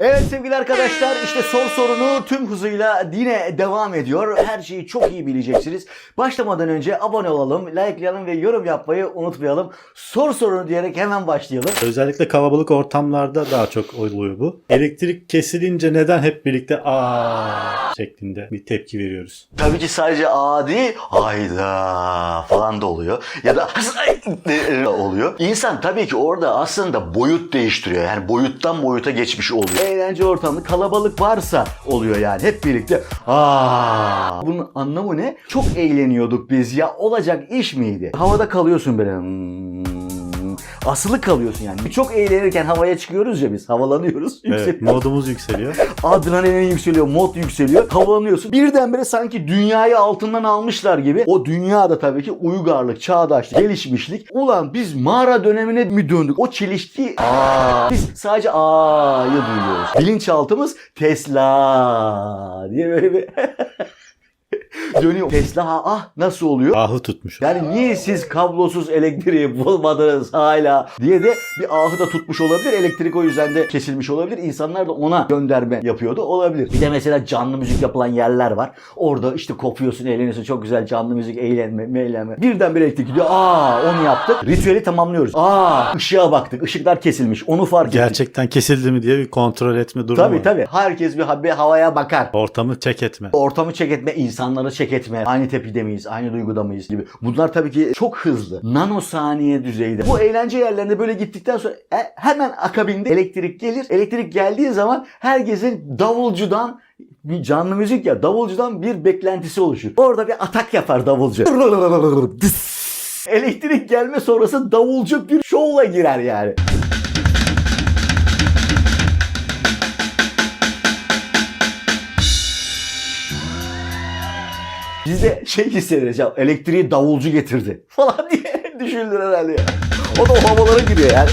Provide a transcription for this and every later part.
Evet sevgili arkadaşlar işte sor sorunu tüm hızıyla yine devam ediyor. Her şeyi çok iyi bileceksiniz. Başlamadan önce abone olalım, likelayalım ve yorum yapmayı unutmayalım. Sor sorunu diyerek hemen başlayalım. Özellikle kalabalık ortamlarda daha çok oluyor bu. Elektrik kesilince neden hep birlikte aa şeklinde bir tepki veriyoruz. Tabii ki sadece aa değil, hayda falan da oluyor. Ya da oluyor. İnsan tabii ki orada aslında boyut değiştiriyor. Yani boyuttan boyuta geçmiş oluyor. Eğlence ortamı kalabalık varsa oluyor yani. Hep birlikte aa. Bunun anlamı ne? Çok eğleniyorduk biz ya. Olacak iş miydi? Havada kalıyorsun böyle. hmm, Asılı kalıyorsun yani. Çok eğlenirken havaya çıkıyoruz ya biz. Havalanıyoruz. Evet, modumuz yükseliyor. Adrenalin yükseliyor, mod yükseliyor. Havalanıyorsun. Birdenbire sanki dünyayı altından almışlar gibi. O dünya da tabii ki uygarlık, çağdaşlık, gelişmişlik. Ulan biz mağara dönemine mi döndük? O çelişki. Aa. Biz sadece A'yı duyuyoruz. Bilinçaltımız Tesla diye böyle bir dönüyor. Tesla ha, ah nasıl oluyor? Ahı tutmuş. Yani niye siz kablosuz elektriği bulmadınız hala diye de bir ahı da tutmuş olabilir. Elektrik o yüzden de kesilmiş olabilir. İnsanlar da ona gönderme yapıyordu olabilir. Bir de mesela canlı müzik yapılan yerler var. Orada işte kopuyorsun, eğleniyorsun. Çok güzel canlı müzik, eğlenme, eğlenme. Birden bir elektrik gidiyor. Aa onu yaptık. Ritüeli tamamlıyoruz. Aa ışığa baktık. Işıklar kesilmiş. Onu fark ettik. Gerçekten kesildi mi diye bir kontrol etme durumu Tabii var. tabii. Herkes bir, bir havaya bakar. Ortamı çek etme. Ortamı çek etme, insanları çek etme. Aynı tepkide miyiz, aynı duyguda mıyız gibi. Bunlar tabii ki çok hızlı. Nanosaniye düzeyde. Bu eğlence yerlerinde böyle gittikten sonra e, hemen akabinde elektrik gelir. Elektrik geldiği zaman herkesin davulcudan bir canlı müzik ya davulcudan bir beklentisi oluşur. Orada bir atak yapar davulcu. Elektrik gelme sonrası davulcu bir şovla girer yani. Biz de şey hissederiz ya elektriği davulcu getirdi falan diye düşündür herhalde ya. O da o havalara giriyor yani.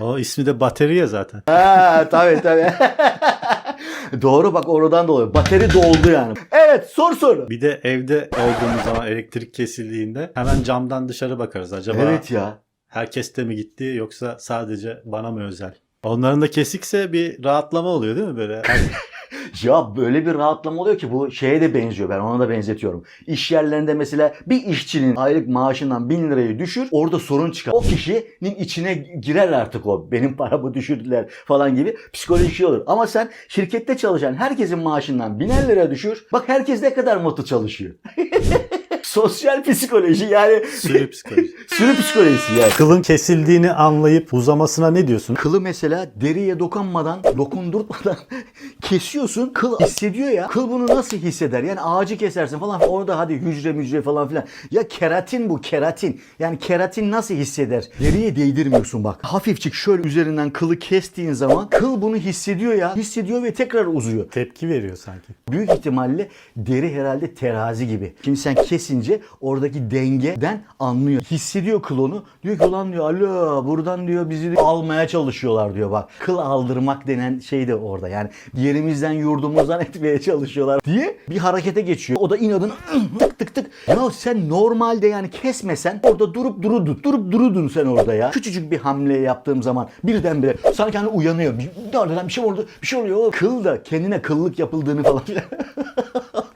O ismi de bateriye zaten. ha tabii tabii. Doğru bak oradan dolayı. Bateri doldu yani. Evet sor soru. Bir de evde olduğumuz zaman elektrik kesildiğinde hemen camdan dışarı bakarız. Acaba Evet ya. herkeste mi gitti yoksa sadece bana mı özel? Onların da kesikse bir rahatlama oluyor değil mi böyle? Ya böyle bir rahatlama oluyor ki bu şeye de benziyor. Ben ona da benzetiyorum. İş yerlerinde mesela bir işçinin aylık maaşından 1000 lirayı düşür. Orada sorun çıkar. O kişinin içine girer artık o. Benim paramı düşürdüler falan gibi psikolojik şey olur. Ama sen şirkette çalışan herkesin maaşından 1000 lira düşür. Bak herkes ne kadar mutlu çalışıyor. Sosyal psikoloji yani Sürü psikoloji. sürü psikolojisi yani. Kılın kesildiğini anlayıp uzamasına ne diyorsun? Kılı mesela deriye dokunmadan, dokundurtmadan kesiyorsun. Kıl hissediyor ya. Kıl bunu nasıl hisseder? Yani ağacı kesersin falan. Orada hadi hücre mücre falan filan. Ya keratin bu keratin. Yani keratin nasıl hisseder? Deriye değdirmiyorsun bak. Hafifçik şöyle üzerinden kılı kestiğin zaman kıl bunu hissediyor ya. Hissediyor ve tekrar uzuyor. Tepki veriyor sanki. Büyük ihtimalle deri herhalde terazi gibi. Şimdi sen kesince oradaki dengeden anlıyor. Hissediyor kıl onu. Diyor ki ulan diyor alo buradan diyor bizi diyor, almaya çalışıyorlar diyor bak. Kıl aldırmak denen şey de orada. Yani yerimizden yurdumuzdan etmeye çalışıyorlar diye bir harekete geçiyor. O da inadına tık tık tık. Ya sen normalde yani kesmesen orada durup durudun. Durup durudun sen orada ya. Küçücük bir hamle yaptığım zaman birdenbire sanki hani uyanıyor. Bir, bir şey oldu. Bir şey oluyor. Kıl da kendine kıllık yapıldığını falan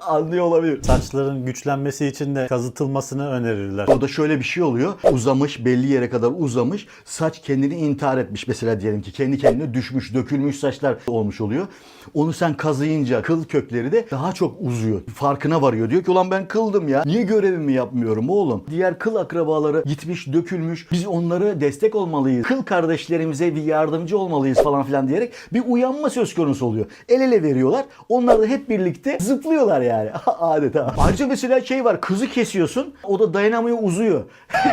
anlıyor olabilir. Saçların güçlenmesi için de kazıtılmasını önerirler. Orada şöyle bir şey oluyor. Uzamış belli yere kadar uzamış. Saç kendini intihar etmiş mesela diyelim ki. Kendi kendine düşmüş, dökülmüş saçlar olmuş oluyor. Onu sen kazıyınca kıl kökleri de daha çok uzuyor. Farkına varıyor. Diyor ki ulan ben kıldım ya. Niye görevimi yapmıyorum oğlum? Diğer kıl akrabaları gitmiş, dökülmüş. Biz onlara destek olmalıyız. Kıl kardeşlerimize bir yardımcı olmalıyız falan filan diyerek bir uyanma söz konusu oluyor. El ele veriyorlar. Onlar da hep birlikte zıplıyorlar yani. Adeta. Ayrıca mesela şey var. Kızı kesiyorsun. O da dayanamıyor uzuyor.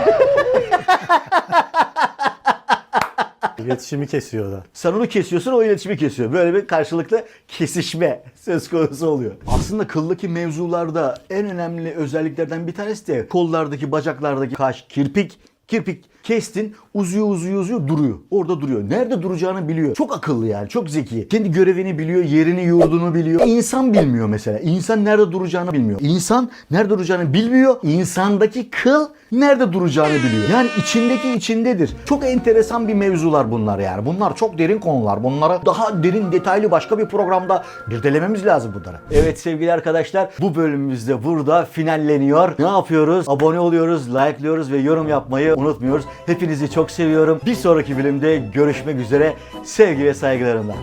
İletişimi kesiyor da. Sen onu kesiyorsun o iletişimi kesiyor. Böyle bir karşılıklı kesişme söz konusu oluyor. Aslında kıldaki mevzularda en önemli özelliklerden bir tanesi de kollardaki, bacaklardaki kaş, kirpik, kirpik Kestin uzuyor uzuyor uzuyor duruyor. Orada duruyor. Nerede duracağını biliyor. Çok akıllı yani çok zeki. Kendi görevini biliyor, yerini yurdunu biliyor. İnsan bilmiyor mesela. İnsan nerede duracağını bilmiyor. İnsan nerede duracağını bilmiyor. İnsandaki kıl nerede duracağını biliyor. Yani içindeki içindedir. Çok enteresan bir mevzular bunlar yani. Bunlar çok derin konular. Bunlara daha derin detaylı başka bir programda irdelememiz lazım bunları. Evet sevgili arkadaşlar bu bölümümüz de burada finalleniyor. Ne yapıyoruz? Abone oluyoruz, like'lıyoruz ve yorum yapmayı unutmuyoruz. Hepinizi çok seviyorum. Bir sonraki bölümde görüşmek üzere. Sevgi ve saygılarımla.